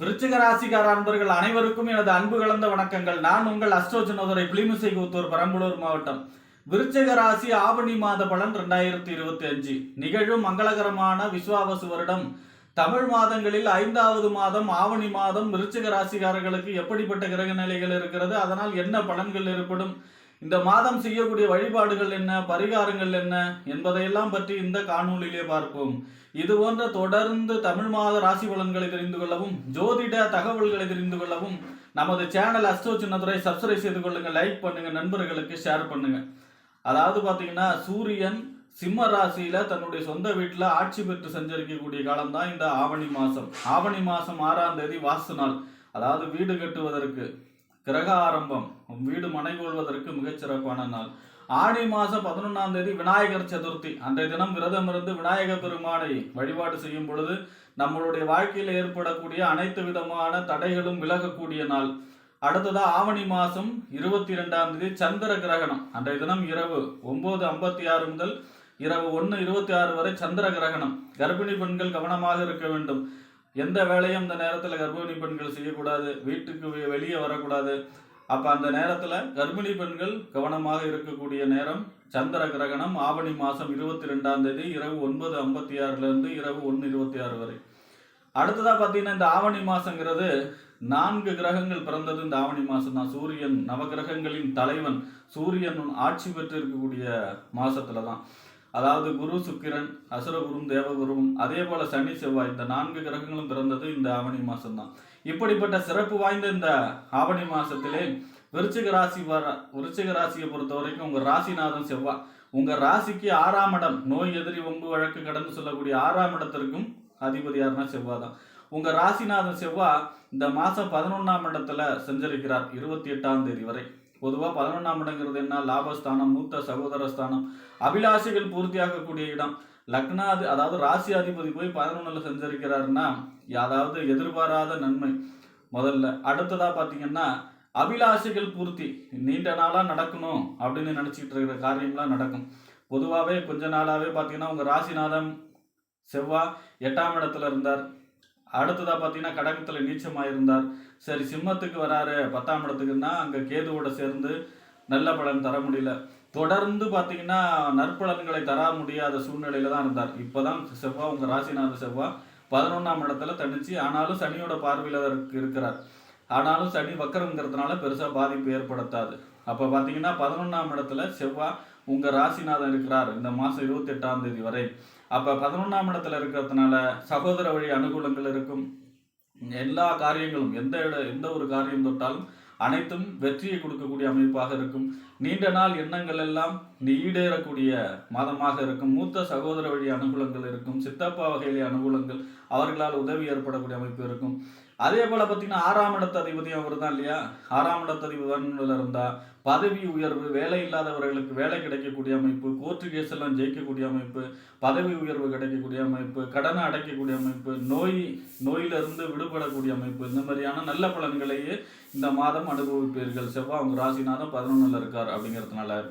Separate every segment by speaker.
Speaker 1: விருச்சிக ராசிக்கார அன்பர்கள் அனைவருக்கும் எனது அன்பு கலந்த வணக்கங்கள். நான் உங்கள் அஸ்ட்ரோஜனோதரை பிளிமிசை கூத்தூர் பெரம்பலூர் மாவட்டம். விருச்சிக ராசி ஆவணி மாத பலன் ரெண்டாயிரத்தி இருபத்தி அஞ்சு. நிகழும் மங்களகரமான விஸ்வாவசு வருடம். தமிழ் மாதங்களில் ஐந்தாவது மாதம் ஆவணி மாதம் விருச்சிக ராசிக்காரர்களுக்கு எப்படிப்பட்ட கிரக நிலைகள் இருக்கிறது அதனால் என்ன பலன்கள் ஏற்படும் இந்த மாதம் செய்யக்கூடிய வழிபாடுகள் என்ன பரிகாரங்கள் என்ன என்பதையெல்லாம் பற்றி இந்த காணொலியிலே பார்ப்போம். இது போன்ற தொடர்ந்து தமிழ் மாத ராசி பலன்களை தெரிந்து கொள்ளவும் ஜோதிட தகவல்களை தெரிந்து கொள்ளவும் நமது சேனல் அஸ்டோ சின்னதுரை சப்ஸ்கிரைப் செய்து கொள்ளுங்க லைக் பண்ணுங்க நண்பர்களுக்கு ஷேர் பண்ணுங்க. அதாவது பார்த்தீங்கன்னா சூரியன் சிம்ம ராசியில தன்னுடைய சொந்த வீட்டில் ஆட்சி பெற்று சஞ்சரிக்கக்கூடிய காலம் தான் இந்த ஆவணி மாசம். ஆவணி மாசம் ஆறாம் தேதி வாஸ்து நாள். அதாவது வீடு கட்டுவதற்கு. கிரக ஆரம்பம் வீடு மனை கொள்வதற்கு மிகச்சிறப்பான நாள். ஆடி மாதம் பதினொன்றாம் தேதி விநாயகர் சதுர்த்தி. அன்றைய தினம் விரதம் இருந்து விநாயக பெருமானை வழிபாடு செய்யும் பொழுது நம்மளுடைய வாழ்க்கையில் ஏற்படக்கூடிய அனைத்து விதமான தடைகளும் விலகக்கூடிய நாள். அடுத்ததா ஆவணி மாதம் இருபத்தி ரெண்டாம் தேதி சந்திர கிரகணம். அன்றைய தினம் இரவு ஒன்பது ஐம்பத்தி ஆறு முதல் இரவு ஒன்று இருபத்தி ஆறு வரை சந்திர கிரகணம். கர்ப்பிணி பெண்கள் கவனமாக இருக்க வேண்டும். எந்த வேலையும் அந்த நேரத்தில் கர்ப்பிணி பெண்கள் செய்யக்கூடாது வீட்டுக்கு வெளியே வரக்கூடாது. அப்போ அந்த நேரத்தில் கர்ப்பிணி பெண்கள் கவனமாக இருக்கக்கூடிய நேரம் சந்திர கிரகணம் ஆவணி மாதம் இருபத்தி ரெண்டாம் தேதி இரவு ஒன்பது ஐம்பத்தி ஆறுலேருந்து இரவு ஒன்று இருபத்தி ஆறு வரை. அடுத்ததாக பார்த்தீங்கன்னா இந்த ஆவணி மாதங்கிறது நான்கு கிரகங்கள் பிறந்தது. இந்த ஆவணி மாதம் தான் சூரியன் நவகிரகங்களின் தலைவன் சூரியன் ஆட்சி பெற்று இருக்கக்கூடிய மாசத்துல தான் அதாவது குரு சுக்கிரன் அசுரகுரும் தேவகுருவும் அதே போல சனி செவ்வாய் இந்த நான்கு கிரகங்களும் பிறந்தது இந்த ஆவணி மாசம்தான். இப்படிப்பட்ட சிறப்பு வாய்ந்த இந்த ஆவணி மாசத்திலே விருச்சிக ராசி வர விருச்சிக ராசியை பொறுத்த வரைக்கும் உங்க ராசிநாதன் செவ்வாய் உங்க ராசிக்கு ஆறாம் இடம் நோய் எதிரி ஒம்பு வழக்கு கடந்து சொல்லக்கூடிய ஆறாம் இடத்திற்கும் அதிபதி யாருன்னா செவ்வாய் தான் உங்க ராசிநாதன் செவ்வாய் இந்த மாசம் பதினொன்னாம் இடத்துல செஞ்சிருக்கிறார் இருபத்தி எட்டாம் தேதி வரை. பொதுவாக பதினொன்றாம் இடங்கிறது என்ன? லாபஸ்தானம் மூத்த சகோதர ஸ்தானம் அபிலாஷைகள் பூர்த்தியாகக்கூடிய இடம். லக்னாதி அதாவது ராசி அதிபதி போய் பதினொன்றில் செஞ்சிருக்கிறாருன்னா அதாவது எதிர்பாராத நன்மை. முதல்ல அடுத்ததாக பார்த்தீங்கன்னா அபிலாஷைகள் பூர்த்தி. நீண்ட நாளாக நடக்கணும் அப்படின்னு நினச்சிக்கிட்டு இருக்கிற காரியம்லாம் நடக்கும். பொதுவாகவே கொஞ்ச நாளாகவே பார்த்தீங்கன்னா உங்கள் ராசிநாதம் செவ்வாய் எட்டாம் இடத்துல இருந்தார். அடுத்ததாக பார்த்தீங்கன்னா கடகத்தில் நீச்சமாக இருந்தார் சரி சிம்மத்துக்கு வராரு. பத்தாம் இடத்துக்குன்னா அங்கே கேதுவோட சேர்ந்து நல்ல பலன் தர முடியல. தொடர்ந்து பார்த்தீங்கன்னா நற்பலன்களை தர முடியாத சூழ்நிலையில தான் இருந்தார். இப்போதான் செவ்வாய் உங்கள் ராசிநாத செவ்வாய் பதினொன்றாம் இடத்துல தனிச்சு ஆனாலும் சனியோட பார்வையில் இருக்கிறார். ஆனாலும் சனி வக்கரங்கிறதுனால பெருசாக பாதிப்பு ஏற்படுத்தாது. அப்போ பார்த்தீங்கன்னா பதினொன்றாம் இடத்துல செவ்வாய் உங்கள் ராசிநாதன் இருக்கிறார் இந்த மாதம் இருபத்தெட்டாம் தேதி வரை. அப்போ பதினொன்றாம் இடத்துல இருக்கிறதுனால சகோதர வழி அனுகூலங்கள் இருக்கும். எல்லா காரியங்களும் எந்த இட எந்த ஒரு காரியம் தொட்டாலும் அனைத்தும் வெற்றியை கொடுக்கக்கூடிய அமைப்பாக இருக்கும். நீண்ட நாள் எண்ணங்கள் எல்லாம் ஈடேறக்கூடிய மாதமாக இருக்கும். மூத்த சகோதர வழி அனுகூலங்கள் இருக்கும். சித்தப்பா வகையிலே அனுகூலங்கள் அவர்களால் உதவி ஏற்படக்கூடிய அமைப்பு இருக்கும். அதே போல பார்த்தீங்கன்னா ஆறாம் இடத்த அதிபதி அவர் தான் இல்லையா? ஆறாம் இடத்த அதிபதியில் இருந்தால் பதவி உயர்வு வேலை இல்லாதவர்களுக்கு வேலை கிடைக்கக்கூடிய அமைப்பு கோர்ட்டு கேஸ் எல்லாம் ஜெயிக்கக்கூடிய அமைப்பு பதவி உயர்வு கிடைக்கக்கூடிய அமைப்பு கடனை அடைக்கக்கூடிய அமைப்பு நோய் நோயிலிருந்து விடுபடக்கூடிய அமைப்பு இந்த மாதிரியான நல்ல பலன்களையே இந்த மாதம் அனுபவிப்பீர்கள். செவ்வாய் அவங்க ராசிநாதம் பதினொன்றில் இருக்கார் அப்படிங்கிறதுனால.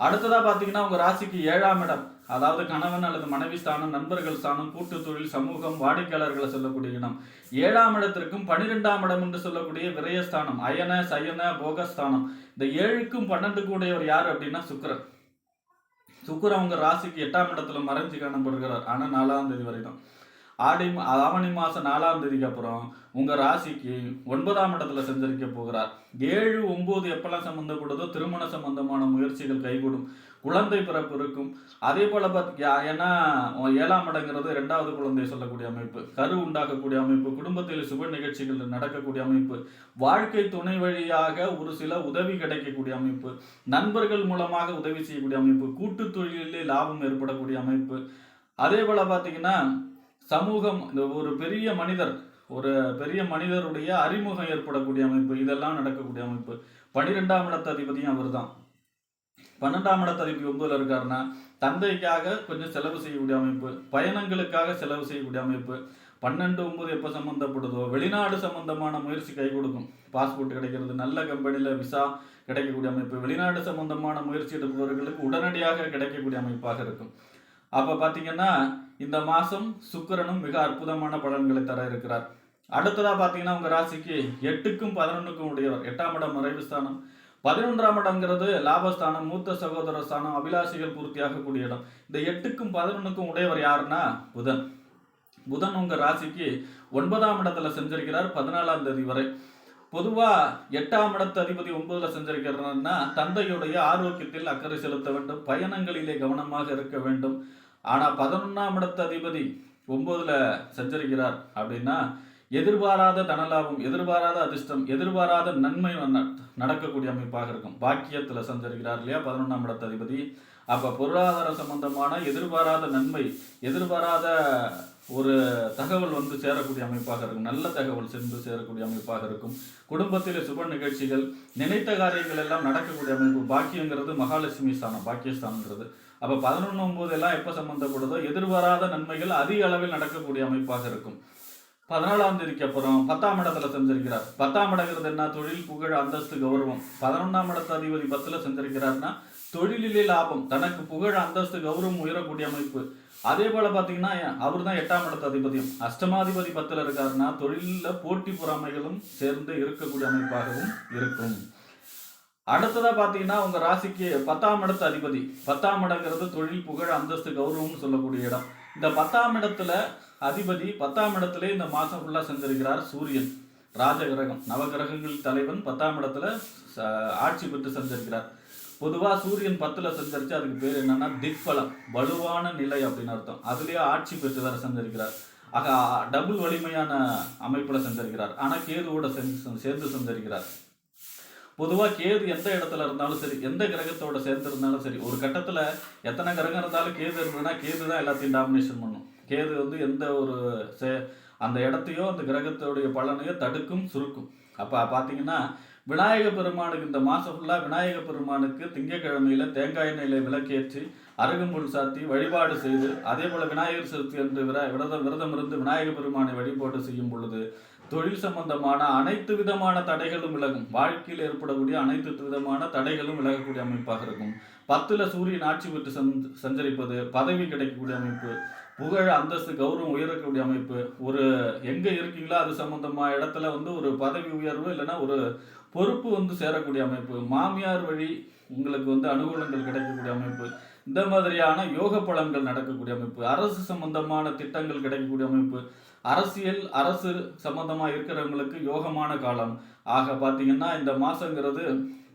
Speaker 1: அடுத்ததாக பார்த்தீங்கன்னா உங்கள் ராசிக்கு ஏழாம் இடம். அதாவது கணவன் அல்லது மனைவி ஸ்தானம் நண்பர்கள் ஸ்தானம் கூட்டு தொழில் சமூகம் வாடிக்கையாளர்களை சொல்லக்கூடிய இடம். ஏழாம் இடத்திற்கும் பன்னிரெண்டாம் இடம் என்று சொல்லக்கூடிய விரயஸ்தானம் அயன சயன போகஸ்தானம் இந்த ஏழுக்கும் பன்னெண்டுக்கும் உடையவர் யார் அப்படின்னா சுக்கரன் சுக்கரன் உங்க ராசிக்கு எட்டாம் இடத்துல மறைஞ்சு காணப்படுகிறார். ஆனா நாலாம் தேதி வரைக்கும் ஆடி மா- ஆவணி மாசம் நாலாம் தேதிக்கு அப்புறம் உங்க ராசிக்கு ஒன்பதாம் இடத்துல சஞ்சரிக்க போகிறார். ஏழு ஒன்பது எப்பெல்லாம் சம்பந்தப்படுதோ திருமண சம்பந்தமான முயற்சிகள் கைகூடும். குழந்தை பிறப்பு இருக்கும். அதே போல பார்த்தியா ஏன்னா ஏழாம் இடங்கிறது ரெண்டாவது குழந்தை சொல்லக்கூடிய அமைப்பு. கரு உண்டாக்கக்கூடிய அமைப்பு. குடும்பத்தில் சுப நிகழ்ச்சிகள் நடக்கக்கூடிய அமைப்பு. வாழ்க்கை துணை வழியாக ஒரு சில உதவி கிடைக்கக்கூடிய அமைப்பு. நண்பர்கள் மூலமாக உதவி செய்யக்கூடிய அமைப்பு. கூட்டு தொழிலிலே லாபம் ஏற்படக்கூடிய அமைப்பு. அதே போல பார்த்தீங்கன்னா சமூகம் இந்த ஒரு பெரிய மனிதர் ஒரு பெரிய மனிதருடைய அறிமுகம் ஏற்படக்கூடிய அமைப்பு. இதெல்லாம் நடக்கக்கூடிய அமைப்பு. பனிரெண்டாம் இடத்த அதிபதியும் அவர்தான். பன்னெண்டாம் இடத்து அதிபதி ஒன்பதுல இருக்காருன்னா தந்தைக்காக கொஞ்சம் செலவு செய்யக்கூடிய அமைப்பு பயணங்களுக்காக செலவு செய்யக்கூடிய அமைப்பு பன்னெண்டு ஒன்பது எப்போ சம்மந்தப்படுதோ வெளிநாடு சம்பந்தமான முயற்சி கை கொடுக்கும். பாஸ்போர்ட் கிடைக்கிறது நல்ல கம்பெனியில் விசா கிடைக்கக்கூடிய அமைப்பு வெளிநாடு சம்பந்தமான முயற்சி எடுப்பவர்களுக்கு உடனடியாக கிடைக்கக்கூடிய அமைப்பாக இருக்கும். அப்போ பார்த்தீங்கன்னா இந்த மாதம் சுக்கிரனும் மிக அற்புதமான பலன்களை தர இருக்கிறார். அடுத்ததா பார்த்தீங்கன்னா உங்கள் ராசிக்கு எட்டுக்கும் பதினொன்றுக்கும் உடையவர். எட்டாம் இடம் மறைவு ஸ்தானம். பதினொன்றாம் இடம்ங்கிறது லாபஸ்தானம் மூத்த சகோதர ஸ்தானம் அபிலாஷைகள் பூர்த்தியாகக்கூடிய இடம். இந்த எட்டுக்கும் பதினொன்றுக்கும் உடையவர் யாருன்னா புதன். புதன் உங்க ராசிக்கு ஒன்பதாம் இடத்துல செஞ்சிருக்கிறார் பதினாலாம் தேதி வரை. பொதுவாக எட்டாம் இடத்து அதிபதி ஒன்பதுல செஞ்சிருக்கிறார்னா தந்தையுடைய ஆரோக்கியத்தில் அக்கறை செலுத்த வேண்டும் பயணங்களிலே கவனமாக இருக்க வேண்டும். ஆனால் பதினொன்றாம் இடத்து அதிபதி ஒன்பதுல செஞ்சிருக்கிறார் அப்படின்னா எதிர்பாராத தனலாபம் எதிர்பாராத அதிர்ஷ்டம் எதிர்பாராத நன்மை நடக்கக்கூடிய அமைப்பாக இருக்கும். பாக்கியத்தில் சஞ்சரிக்கிறார் இல்லையா? பதினொன்றாம் இடத்த அதிபதி அப்போ பொருளாதார சம்பந்தமான எதிர்பாராத நன்மை எதிர்பாராத ஒரு தகவல் வந்து சேரக்கூடிய அமைப்பாக இருக்கும். நல்ல தகவல் சென்று சேரக்கூடிய அமைப்பாக இருக்கும். குடும்பத்தில் சுப நிகழ்ச்சிகள் நினைத்த காரியங்கள் எல்லாம் நடக்கக்கூடிய அமைப்பு. பாக்கியங்கிறது மகாலட்சுமி ஸ்தானம் பாக்கியஸ்தானங்கிறது அப்போ பதினொன்று ஒம்பது எல்லாம் எப்போ சம்பந்தப்படுதோ எதிர்பாராத நன்மைகள் அதிக அளவில் நடக்கக்கூடிய அமைப்பாக இருக்கும். பதினாலாம் தேதிக்கு அப்புறம் பத்தாம் இடத்துல செஞ்சிருக்கிறார் பத்தாம் இடங்கிறது என்ன? தொழில் புகழ் அந்தஸ்து கௌரவம். பதினொன்றாம் இடத்து அதிபதி பத்துல செஞ்சிருக்கிறார்னா தொழிலிலே லாபம் தனக்கு புகழ் அந்தஸ்து கௌரவம் உயரக்கூடிய அமைப்பு. அதே போல பாத்தீங்கன்னா அவர் தான் எட்டாம் இடத்து அதிபதியும். அஷ்டமாதிபதி பத்துல இருக்காருன்னா தொழிலில் போட்டி பொறாமைகளும் சேர்ந்து இருக்கக்கூடிய அமைப்பாகவும் இருக்கும். அடுத்ததா பாத்தீங்கன்னா உங்க ராசிக்கு பத்தாம் இடத்து அதிபதி. பத்தாம் இடங்கிறது தொழில் புகழ் அந்தஸ்து கௌரவம்னு சொல்லக்கூடிய இடம். இந்த பத்தாம் இடத்துல அதிபதி பத்தாம் இடத்துல இந்த மாசம் ஃபுல்லா சென்றிருக்கிறார் சூரியன் ராஜகிரகம் நவகிரகங்கள் தலைவன் பத்தாம் இடத்துல ஆட்சி பெற்று செஞ்சிருக்கிறார் பொதுவா சூரியன் பத்துல செஞ்சிருச்சு அதுக்கு பேர் என்னன்னா திக்பலம் வலுவான நிலை அப்படின்னு அர்த்தம். அதுலயே ஆட்சி பெற்று வேற செஞ்சிருக்கிறார் ஆக டபுள் வலிமையான அமைப்புல செஞ்சிருக்கிறார் ஆனா கேதுவோட சேர்ந்து சேர்ந்து செஞ்சிருக்கிறார் பொதுவாக கேது எந்த இடத்துல இருந்தாலும் சரி எந்த கிரகத்தோட சேர்ந்து இருந்தாலும் சரி ஒரு கட்டத்தில் எத்தனை கிரகம் இருந்தாலும் கேது இருந்ததுன்னா கேது தான் எல்லாத்தையும் டாமினேஷன் பண்ணும். கேது வந்து எந்த ஒரு சே- அந்த இடத்தையோ அந்த கிரகத்தோடைய பலனையோ தடுக்கும் சுருக்கும். அப்போ பார்த்தீங்கன்னா விநாயக பெருமானுக்கு இந்த மாதம் ஃபுல்லாக விநாயக பெருமானுக்கு திங்கக்கிழமையில் தேங்காய் எண்ணெயில் விளக்கேற்றி அருகம்புல் சாத்தி வழிபாடு செய்து அதே போல் விநாயகர் சதுர்த்தி என்று விர- விரதம் விரதம் இருந்து விநாயக பெருமானை வழிபாடு செய்யும் பொழுது தொழில் சம்பந்தமான அனைத்து விதமான தடைகளும் விலகும். வாழ்க்கையில் ஏற்படக்கூடிய அனைத்து விதமான தடைகளும் விலகக்கூடிய அமைப்பாக இருக்கும். பத்துல சூரியன் ஆட்சி பெற்று சஞ்சரிப்பது பதவி கிடைக்கக்கூடிய அமைப்பு புகழ் அந்தஸ்து கௌரவம் உயரக்கூடிய அமைப்பு ஒரு எங்க இருக்கீங்களோ அது சம்பந்தமா இடத்துல வந்து ஒரு பதவி உயர்வு இல்லைன்னா ஒரு பொறுப்பு வந்து சேரக்கூடிய அமைப்பு. மாமியார் வழி உங்களுக்கு வந்து அனுகூலங்கள் கிடைக்கக்கூடிய அமைப்பு. இந்த மாதிரியான யோக பலன்கள் நடக்கக்கூடிய அமைப்பு அரசு சம்பந்தமான திட்டங்கள் கிடைக்கக்கூடிய அமைப்பு அரசியல் அரசு சம்பந்தமா இருக்கிறவங்களுக்கு யோகமான காலம். ஆக பாத்தீங்கன்னா இந்த மாசங்கிறது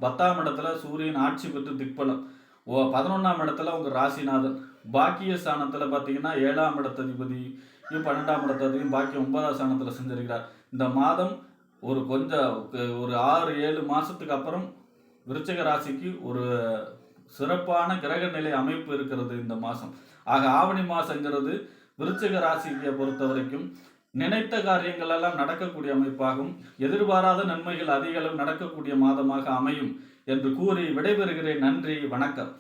Speaker 1: பத்தாம் இடத்துல சூரியன் ஆட்சி பெற்று திக்பலம். ஓ பதினொன்னாம் இடத்துல உங்க ராசிநாதன். பாக்கிய ஸ்தானத்துல பாத்தீங்கன்னா ஏழாம் இடத்ததிபதி பன்னெண்டாம் இடத்ததிபதியும் பாக்கிய ஒன்பதாம் ஸ்தானத்துல செஞ்சிருக்கிறார். இந்த மாதம் ஒரு கொஞ்சம் ஒரு ஆறு ஏழு மாசத்துக்கு அப்புறம் விருச்சக ராசிக்கு ஒரு சிறப்பான கிரக நிலை அமைப்பு இருக்கிறது இந்த மாதம் ஆக ஆவணி மாசங்கிறது விருச்சிக ராசியை பொறுத்த வரைக்கும் நினைத்த காரியங்கள் எல்லாம் நடக்கக்கூடிய அமைப்பாகும். எதிர்பாராத நன்மைகள் அதிக அளவு நடக்கக்கூடிய மாதமாக அமையும் என்று கூறி விடைபெறுகிறேன். நன்றி வணக்கம்.